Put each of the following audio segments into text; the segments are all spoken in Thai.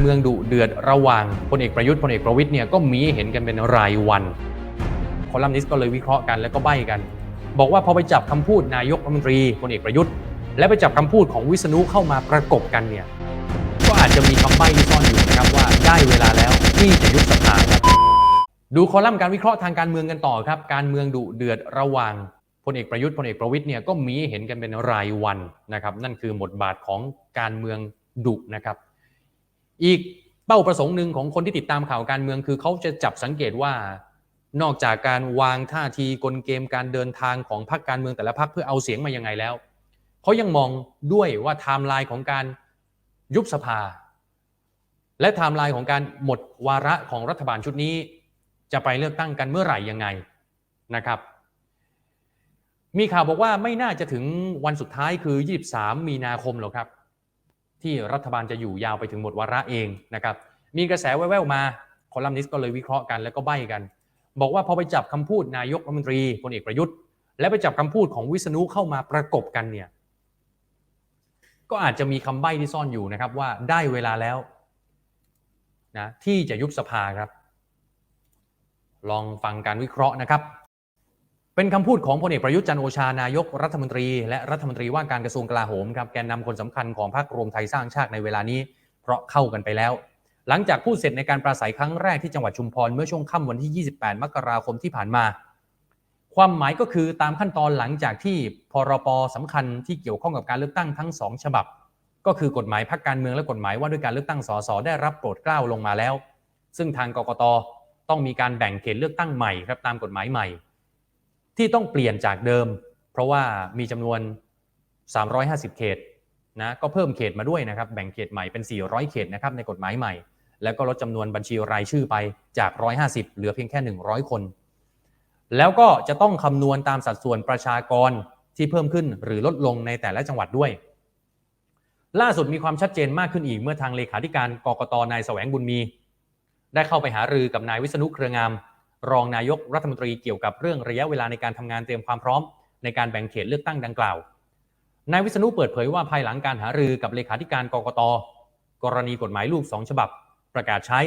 เมืองดุเดือดระหว่างพลเอกประยุทธ์พลเอกประวิทย์เนี่ยก็มีเห็นกันเป็นรายวัน คอลัมนิสต์ก็เลยวิเคราะห์กันแล้วก็ใบ้กัน บอกว่าพอไปจับคำพูดนายกรัฐมนตรีพลเอกประยุทธ์ และไปจับคำพูดของวิษณุเข้ามาประกบกันเนี่ยก็อาจจะมีคำใบ้ที่ซ่อนอยู่นะครับว่าได้เวลาแล้วที่จะยุบสภาครับดูคอลัมน์การวิเคราะห์ทางการเมืองกันต่อครับ การเมืองดุเดือดระหว่างพลเอกประยุทธ์พลเอกประวิทย์เนี่ยก็มีเห็นกันเป็นรายวันนะครับ นั่นคือบทบาทของการเมืองดุนะครับ อีกเป้าประสงค์หนึ่งของคนที่ติดตามข่าวการเมืองคือเขาจะจับสังเกตว่านอกจากการวางท่าทีกลเกมการเดินทางของพรรคการเมืองแต่ละพรรคเพื่อเอาเสียงมายังไงแล้วเขายังมองด้วยว่าไทม์ไลน์ของการยุบสภา และไทม์ไลน์ของการหมดวาระของรัฐบาลชุดนี้ จะไปเลือกตั้งกันเมื่อไหร่ยังไงนะครับ มีข่าวบอกว่าไม่น่าจะถึงวันสุดท้ายคือ 23 มีนาคมหรอกครับ ที่รัฐบาลจะอยู่ยาวไปถึงหมดวาระเองนะครับมีกระแสแว่วๆมาคอลัมนิสต์ก็เลยวิเคราะห์กันแล้วก็ใบ้กัน บอกว่าพอไปจับคำพูดนายกรัฐมนตรีพลเอกประยุทธ์ และไปจับคำพูดของวิษณุเข้ามาประกบกันเนี่ยก็อาจจะมีคำใบ้ที่ซ่อนอยู่นะครับว่าได้เวลาแล้วนะที่จะยุบสภาครับ ลองฟังการวิเคราะห์นะครับ เป็นคำพูดของพลเอกประยุทธ์จันโอชานายกรัฐมนตรี และรัฐมนตรีว่าการกระทรวงกลาโหมครับแกนนำคนสำคัญของพรรครวมไทยสร้างชาติในเวลานี้ เพราะเข้ากันไปแล้ว หลังจากพูดเสร็จในการปราศัยครั้งแรกที่จังหวัดชุมพรเมื่อช่วงค่ำวันที่ 28 มกราคมที่ผ่านมา ความหมายก็คือตามขั้นตอนหลังจากที่พรปสำคัญที่เกี่ยวข้องกับการเลือกตั้งทั้งสองฉบับ ก็คือกฎหมายพรรคการเมืองและกฎหมายว่าด้วยการเลือกตั้งสสได้รับโปรดเกล้าลงมาแล้ว ซึ่งทางกกตต้องมีการแบ่งเขตเลือกตั้งใหม่ครับตามกฎหมายใหม่ ที่ต้องเปลี่ยนจากเดิม เพราะว่ามีจำนวน 350 เขตนะก็เพิ่มเขตมาด้วยนะครับ แบ่งเขตใหม่เป็น 400 เขตนะครับในกฎหมายใหม่ แล้วก็ลดจำนวนบัญชีรายชื่อไปจาก 150 เหลือเพียงแค่ 100 คน แล้วก็จะต้องคำนวณตามสัดส่วนประชากรที่เพิ่มขึ้นหรือลดลงในแต่ละจังหวัดด้วย ล่าสุดมีความชัดเจนมากขึ้นอีกเมื่อทางเลขาธิการกรกตนายแสวงบุญมี ได้เข้าไปหารือกับนายวิษณุเครืองาม รองนายกรัฐมนตรีเกี่ยวกับเรื่องระยะเวลาในการทำงานเตรียมความพร้อม ในการแบ่งเขตเลือกตั้งดังกล่าวนายวิษณุเปิดเผยว่าภายหลังการหารือกับเลขาธิการกกต กรณีกฎหมายลูกสองฉบับ ประกาศใช้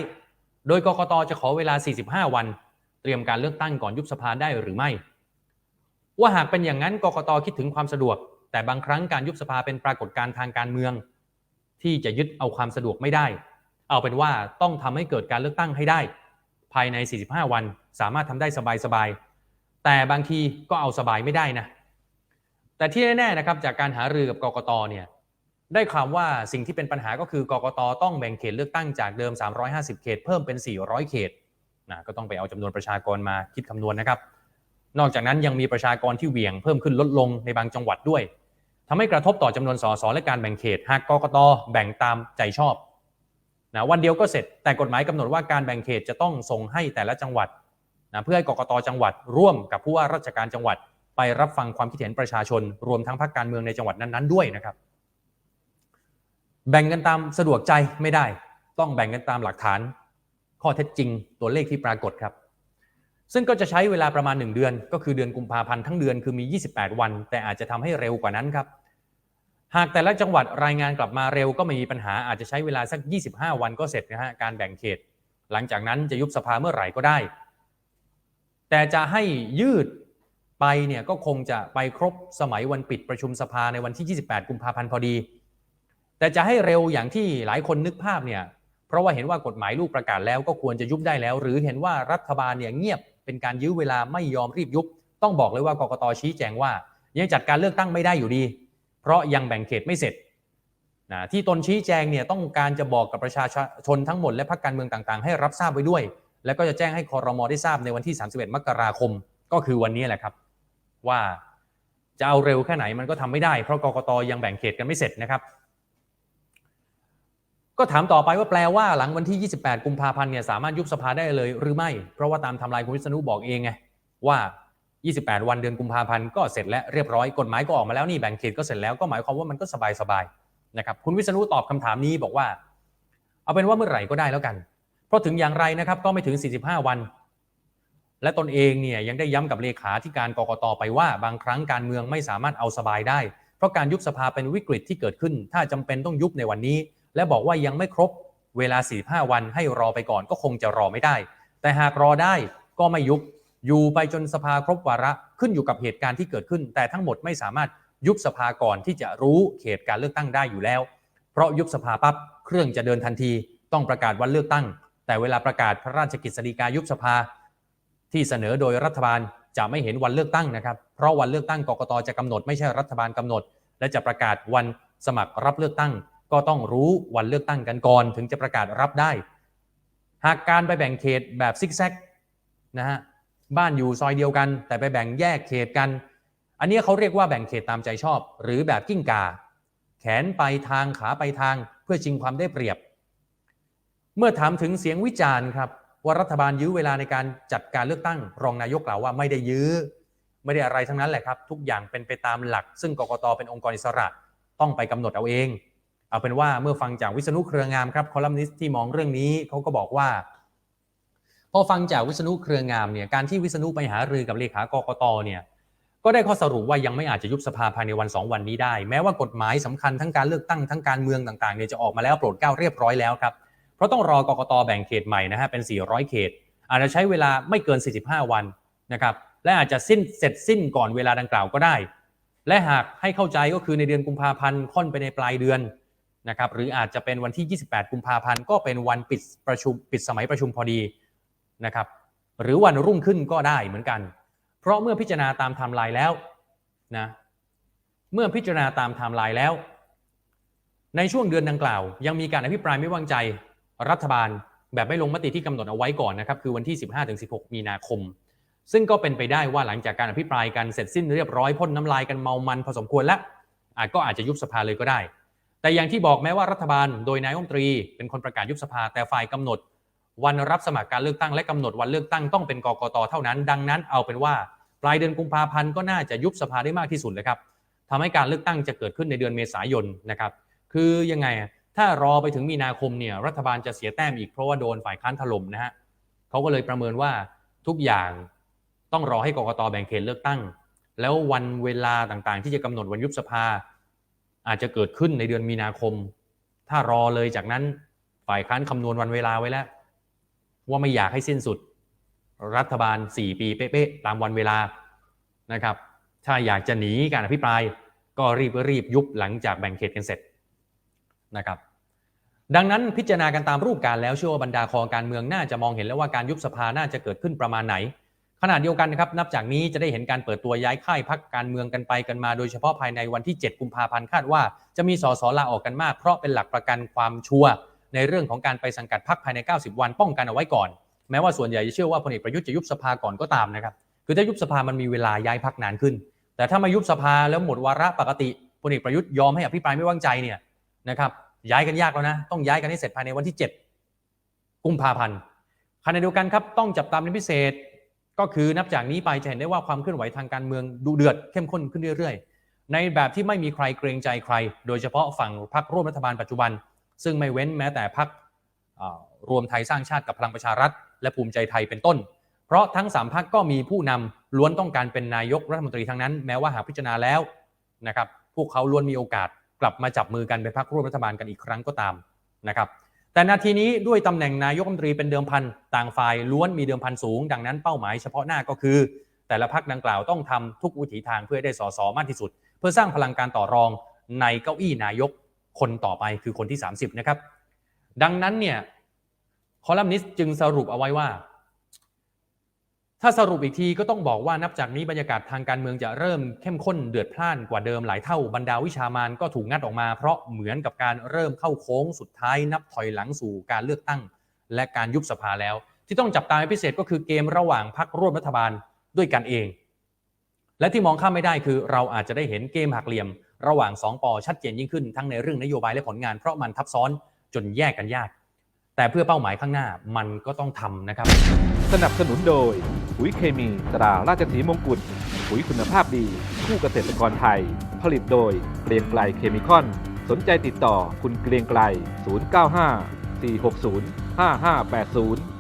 โดยกกตจะขอเวลา 45 วัน เตรียมการเลือกตั้งก่อนยุบสภาได้หรือไม่ ว่าหากเป็นอย่างนั้นกกตคิดถึงความสะดวก แต่บางครั้งการยุบสภาเป็นปรากฏการณ์ทางการเมือง ที่จะยึดเอาความสะดวกไม่ได้ เอาเป็นว่าต้องทำให้เกิดการเลือกตั้งให้ได้ ภายใน 45 วัน สามารถทำได้สบายๆ แต่บางทีก็เอาสบายไม่ได้นะ แต่ที่แน่ๆนะครับจากการหารือกับกกตเนี่ยได้ความว่าสิ่งที่เป็นปัญหาก็คือกกตต้องแบ่งเขตเลือกตั้งจากเดิม 350 เขต เพิ่มเป็น 400 เขตนะก็ต้องไปเอาจำนวนประชากรมาคิดคำนวณนะครับ นอกจากนั้นยังมีประชากรที่เหวี่ยงเพิ่มขึ้นลดลงในบางจังหวัดด้วยทำให้กระทบต่อจำนวนสสและการแบ่งเขต หากกกตแบ่งตามใจชอบนะวันเดียวก็เสร็จแต่กฎหมายกำหนดว่าการแบ่งเขตจะต้องส่งให้แต่ละจังหวัด นะเพื่อให้กกตจังหวัดร่วมกับผู้ว่าราชการจังหวัด ไปรับฟังความคิดเห็นประชาชน รวมทั้งพรรคการเมืองในจังหวัดนั้นๆด้วยนะครับ แบ่งกันตามสะดวกใจไม่ได้ ต้องแบ่งกันตามหลักฐาน ข้อเท็จจริงตัวเลขที่ปรากฏครับ ซึ่งก็จะใช้เวลาประมาณ 1 เดือน ก็คือเดือนกุมภาพันธ์ทั้งเดือนคือมี 28 วัน แต่อาจจะทำให้เร็วกว่านั้นครับหากแต่ละจังหวัดรายงานกลับมาเร็วก็ไม่มีปัญหาอาจจะใช้เวลาสัก 25 วันก็เสร็จนะฮะการแบ่งเขต หลังจากนั้นจะยุบสภาเมื่อไหร่ก็ได้ แต่จะให้ยืดไปเนี่ยก็คงจะไปครบสมัยวันปิดประชุมสภาในวันที่ 28 กุมภาพันธ์พอดี แต่จะให้เร็วอย่างที่หลายคนนึกภาพเนี่ยเพราะว่าเห็นว่ากฎหมายลูกประกาศแล้วก็ควรจะยุบได้แล้ว หรือเห็นว่ารัฐบาลเนี่ยเงียบเป็นการยื้อเวลาไม่ยอมรีบยุบ ต้องบอกเลยว่ากกตชี้แจงว่า ยังจัดการเลือกตั้งไม่ได้อยู่ดี เพราะยังแบ่งเขตไม่เสร็จนะที่ตนชี้แจงเนี่ยต้องการจะบอกกับประชาชนทั้งหมดและพรรคการเมืองต่างๆ ให้รับทราบไว้ด้วย แล้วก็จะแจ้งให้คอรมอได้ทราบในวันที่ 31 มกราคม ก็คือวันนี้แหละครับ ว่าจะเอาเร็วแค่ไหนมันก็ทำไม่ได้ เพราะกกตยังแบ่งเขตกันไม่เสร็จนะครับ ก็ถามต่อไปว่าแปลว่าหลังวันที่ 28 กุมภาพันธ์เนี่ยสามารถยุบสภาได้เลยหรือไม่ เพราะว่าตามทำลายคุณวิษณุบอกเองไงว่า 28 วันเดือนกุมภาพันธ์ก็เสร็จแล้วเรียบร้อยกฎหมายก็ออกมาแล้วนี่แบ่งเขตก็เสร็จแล้วก็หมายความว่ามันก็สบายสบายๆนะครับคุณวิษณุตอบคำถามนี้บอกว่า เอาเป็นว่าเมื่อไหร่ก็ได้แล้วกัน เพราะถึงอย่างไรนะครับก็ไม่ถึง 45 วัน และตนเองเนี่ยยังได้ย้ำกับเลขาธิการกรกตไปว่า บางครั้งการเมืองไม่สามารถเอาสบายได้ เพราะการยุบสภาเป็นวิกฤตที่เกิดขึ้น ถ้าจำเป็นต้องยุบในวันนี้ และบอกว่ายังไม่ครบเวลา 45 วันให้รอไปก่อนก็คงจะรอไม่ได้ แต่หากรอได้ก็ไม่ยุบอยู่ไปจนสภาครบวาระขึ้นอยู่กับเหตุการณ์ที่เกิดขึ้น แต่ทั้งหมดไม่สามารถยุบสภาก่อนที่จะรู้เขตการเลือกตั้งได้อยู่แล้ว เพราะยุบสภาปั๊บเครื่องจะเดินทันที ต้องประกาศวันเลือกตั้ง แต่เวลาประกาศพระราชกฤษฎีกายุบสภา ที่เสนอโดยรัฐบาลจะไม่เห็นวันเลือกตั้งนะครับ เพราะวันเลือกตั้งกกตจะกำหนดไม่ใช่รัฐบาลกำหนด และจะประกาศวันสมัครรับเลือกตั้ง ก็ต้องรู้วันเลือกตั้งกันก่อน ถึงจะประกาศรับได้ หากการไปแบ่งเขตแบบซิกแซกนะฮะบ้านอยู่ซอยเดียวกัน แต่ไปแบ่งแยกเขตกัน อันนี้เขาเรียกว่าแบ่งเขตตามใจชอบ หรือแบบกิ้งกา แขนไปทางขาไปทางเพื่อชิงความได้เปรียบ เมื่อถามถึงเสียงวิจารณ์ครับว่ารัฐบาลยื้อเวลาในการจัดการเลือกตั้ง รองนายกกล่าวว่าไม่ได้ยื้อ ไม่ได้อะไรทั้งนั้นแหละครับ ทุกอย่างเป็นไปตามหลัก ซึ่งกกตเป็นองค์กรอิสระต้องไปกำหนดเอาเอง เอาเป็นว่าเมื่อฟังจากวิษณุเครืองามครับคอลัมนิสต์ที่มองเรื่องนี้เขาก็บอกว่า พอฟังจากวิษณุเครืองามเนี่ยการที่วิษณุไปหารือกับเลขากกตเนี่ยก็ได้ข้อสรุปว่ายังไม่อาจจะยุบสภาภายในวัน 2 วันนี้ได้ แม้ว่ากฎหมายสำคัญทั้งการเลือกตั้งทั้งการเมืองต่างๆเนี่ยจะออกมาแล้วโปรดเกล้าเรียบร้อยแล้วครับ ราะต้องรอกกตแบ่งเขตใหม่นะฮะเป็น 400 เขต อาจจะใช้เวลาไม่เกิน 45 วันนะครับและอาจจะสิ้นเสร็จสิ้นก่อนเวลาดังกล่าวก็ได้ และหากให้เข้าใจก็คือในเดือนกุมภาพันธ์ค่อนไปในปลายเดือนนะครับหรืออาจจะเป็นวันที่ 28 กุมภาพันธ์ก็เป็นวันปิดประชุมปิดสมัยประชุมพอดีนะครับหรือวันรุ่งขึ้นก็ได้เหมือนกัน เพราะเมื่อพิจารณาตามไทม์ไลน์แล้วนะเมื่อพิจารณาตามไทม์ไลน์แล้ว ในช่วงเดือนดังกล่าว ยังมีการอภิปรายไม่วางใจ รัฐบาลแบบไม่ลงมติที่กำหนดเอาไว้ก่อนนะครับคือวันที่ 15-16 มีนาคม ซึ่งก็เป็นไปได้ว่าหลังจากการอภิปรายกันเสร็จสิ้นเรียบร้อยพ่นน้ำลายกันเมามันพอสมควรแล้วอาจก็อาจจะยุบสภาเลยก็ได้ แต่อย่างที่บอกแม้ว่ารัฐบาลโดยนายกรัฐมนตรี เป็นคนประกาศยุบสภาแต่ฝ่ายกำหนด วันรับสมัครการเลือกตั้งและกำหนดวันเลือกตั้งต้องเป็นกกตเท่านั้น ดังนั้นเอาเป็นว่าปลายเดือนกุมภาพันธ์ก็น่าจะยุบสภาได้มากที่สุดเลยครับทำให้การเลือกตั้งจะเกิดขึ้นในเดือนเมษายนนะครับ คือยังไง ถ้ารอไปถึงมีนาคมเนี่ยรัฐบาลจะเสียแต้มอีกเพราะว่าโดนฝ่ายค้านถล่มนะฮะเขาก็เลยประเมินว่าทุกอย่างต้องรอให้กรกตแบ่งเขตเลือกตั้ง แล้ววันเวลาต่างๆ ที่จะกำหนดวันยุบสภา อาจจะเกิดขึ้นในเดือนมีนาคม ถ้ารอเลยจากนั้นฝ่ายค้านคำนวณวันเวลาไว้แล้ว ว่าไม่อยากให้สิ้นสุด รัฐบาล 4 ปีเป๊ะๆตามวันเวลานะครับ ถ้าอยากจะหนีการอภิปราย ก็รีบรีบยุบหลังจากแบ่งเขตกันเสร็จ นะครับดังนั้นพิจารณากันตามรูปการแล้วเชื่อว่าบรรดาคอการเมืองน่าจะมองเห็นแล้วว่าการยุบสภาน่าจะเกิดขึ้นประมาณไหนขณะเดียวกันนะครับนับจากนี้จะได้เห็นการเปิดตัวย้ายค่ายพักการเมืองกันไปกันมา โดยเฉพาะภายในวันที่ 7 กุมภาพันธ์คาดว่าจะมีสสลาออกกันมาก เพราะเป็นหลักประกันความชัวร์ในเรื่องของการไปสังกัดพักภายใน 90 วันป้องกันเอาไว้ก่อน แม้ว่าส่วนใหญ่จะเชื่อว่าพลเอกประยุทธ์จะยุบสภาก่อนก็ตามนะครับคือถ้ายุบสภามันมีเวลาย้ายพักนานขึ้น แต่ถ้ามายุบสภาแล้วหมดวาระปกติพลเอกประยุทธ์ยอมให้อภิปรายไม่วางใจเนี่ย นะครับย้ายกันยากแล้วนะ ต้องย้ายกันให้เสร็จภายในวันที่ 7 กุมภาพันธ์ขณะเดียวกันครับต้องจับตามเป็นพิเศษก็คือนับจากนี้ไปจะเห็นได้ว่าความเคลื่อนไหวทางการเมืองดุเดือดเข้มข้นขึ้นเรื่อยๆ ในแบบที่ไม่มีใครเกรงใจใคร โดยเฉพาะฝั่งพรรคร่วมรัฐบาลปัจจุบัน ซึ่งไม่เว้นแม้แต่พรรครวมไทยสร้างชาติกับพลังประชารัฐ และภูมิใจไทยเป็นต้น เพราะทั้ง3พรรคก็มีผู้นำล้วนต้องการเป็นนายกรัฐมนตรีทั้งนั้น แม้ว่าหากพิจารณาแล้วนะครับพวกเขาล้วนมีโอกาส กลับมาจับมือกันเป็นพรรคร่วมรัฐบาลกันอีกครั้งก็ตามนะครับแต่นาทีนี้ด้วยตำแหน่งนายกรัฐมนตรีเป็นเดิมพันต่างฝ่ายล้วนมีเดิมพันสูง ดังนั้นเป้าหมายเฉพาะหน้าก็คือ แต่ละพักดังกล่าวต้องทำทุกวิถีทางเพื่อได้สสมากที่สุด เพื่อสร้างพลังการต่อรองในเก้าอี้นายกคนต่อไปคือคนที่ 30 นะครับ ดังนั้นเนี่ยคอลัมนิสต์จึงสรุปเอาไว้ว่า ถ้าสรุปอีกทีก็ต้องบอกว่านับจากนี้บรรยากาศทางการเมืองจะเริ่มเข้มข้นเดือดพล่านกว่าเดิมหลายเท่าบรรดาวิชามานก็ถูกงัดออกมา เพราะเหมือนกับการเริ่มเข้าโค้งสุดท้ายนับถอยหลังสู่การเลือกตั้ง และการยุบสภาแล้ว ที่ต้องจับตาเป็นพิเศษก็คือเกมระหว่างพรรคร่วมรัฐบาลด้วยกันเอง และที่มองข้ามไม่ได้คือ เราอาจจะได้เห็นเกมหักเหลี่ยม ระหว่างสองปอชัดเจนยิ่งขึ้นทั้งในเรื่องนโยบายและผลงานเพราะมันทับซ้อนจนแยกกันยาก แต่เพื่อเป้าหมายข้างหน้ามันก็ต้องทำนะครับ สนับสนุนโดยปุ๋ยเคมีตราราชสีมงกุฎปุ๋ยคุณภาพดี คู่เกษตรกรไทย ผลิตโดยเกรียงไกลเคมีคอน สนใจติดต่อคุณเกรียงไกล 095 460 5580